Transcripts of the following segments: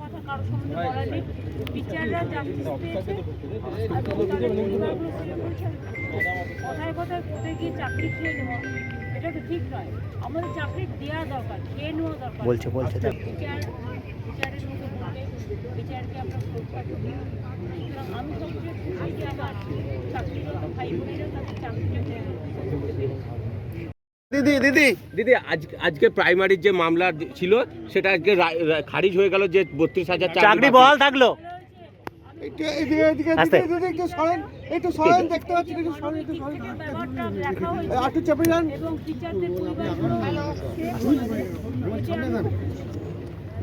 কথা কারোর সম্বন্ধে বলার নেই। বিচাররা জাস্টিস পেয়েছে আর তাদের পরিবারগুলো বলছে কথায় কথায় কোর্টে গিয়ে চাকরি খেয়ে নেওয়া এটা তো ঠিক নয়। আমাদের চাকরি দেওয়া দরকার খেয়ে নেওয়া দরকার। বলছে বলছে বিচার বিচারের বলে বিচারকে আমরা শ্রদ্ধা সুতরাং আমি সবচেয়ে খুশি যে আমার চাকরিরত ভাই বোনেরা তাদের চাকরিটা। দিদি দিদি। দিদি আজ আজকে প্রাইমারির যে মামলা ছিল সেটা আজকে খারিজ হয়ে গেল যে বত্রিশ হাজার চাকরি বহাল থাকল।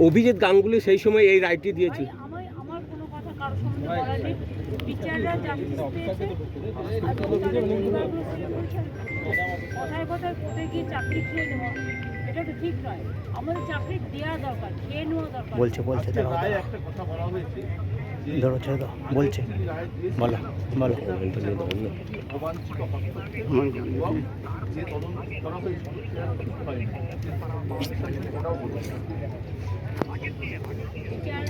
অভিজিৎ গাঙ্গুলি সেই সময় এই রায়টি দিয়েছিল। আমার কথা জাস্টিস পেয়েছে। আর কথায় গিয়ে চাকরি খেয়ে নেওয়া। এটা তো ঠিক নয়। আমাদের চাকরি দেওয়া দরকার খেয়ে নেওয়া দরকার। বলছে বলছে তার ধরো ছেড়ে দাও বলছে। বলো বলো। বিচার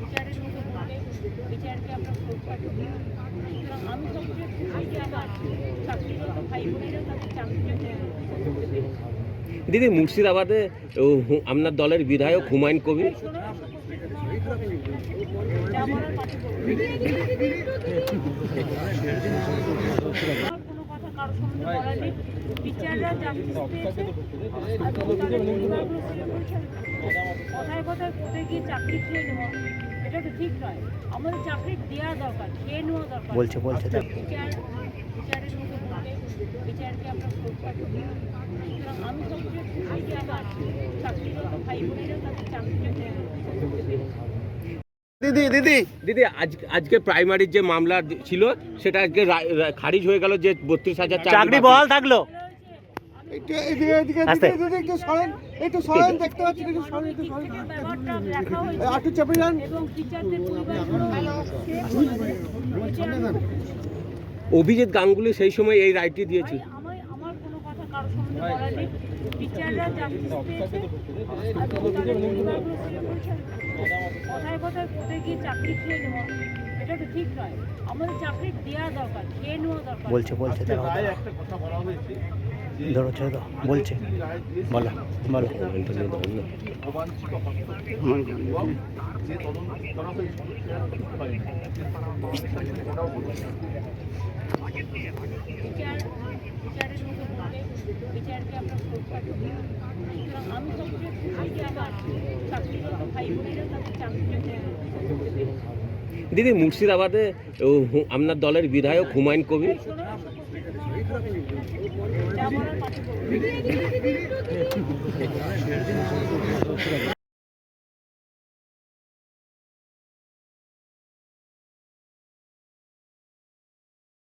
বিচারের মধ্যে বলে বিচারকে আমরা শ্রদ্ধা করি সুতরাং আমি সবচেয়ে খুশি যে আমার চাকরিরত ভাই বোনেরা তাদের চাকরিটা পেয়ে গেছে। দিদি মুর্শিদাবাদে আপনার দলের বিধায়ক হুমায়ুন কবির? কথায় কথায় গিয়ে চাকরি খেয়ে নেওয়া এটা তো ঠিক নয়। আমাদের চাকরি দেওয়া দরকার খেয়ে নেওয়া দরকার। বলছে বলছে বিচার বিচারের মধ্যে বলে বিচারকে আমরা শ্রদ্ধা করি সুতরাং আমি সবচেয়ে খুশি যে আমার চাকরিরত ভাই বোনেরা তাদের চাকরিটা পেয়ে গেছে। দিদি দিদি। দিদি আজ আজকে প্রাইমারির যে মামলা ছিল সেটা আজকে খারিজ হয়ে গেল যে বত্রিশ হাজার চাকরি বহাল থাকল। অভিজিৎ গাঙ্গুলি সেই সময় এই রায়টি কথা বলছে কথায় কথায় গিয়ে চাকরি খেয়ে নেওয়া। এটা তো ঠিক নয়। আমাদের চাকরি দেওয়া দরকার খেয়ে নেওয়া দরকার। বলছে বলছে তার ধরো ছেড়ে দাও বলছে বলো বলো। দিদি মুর্শিদাবাদে আপনার দলের বিধায়ক হুমায়ুন কবির যা বলার পাঠিয়ে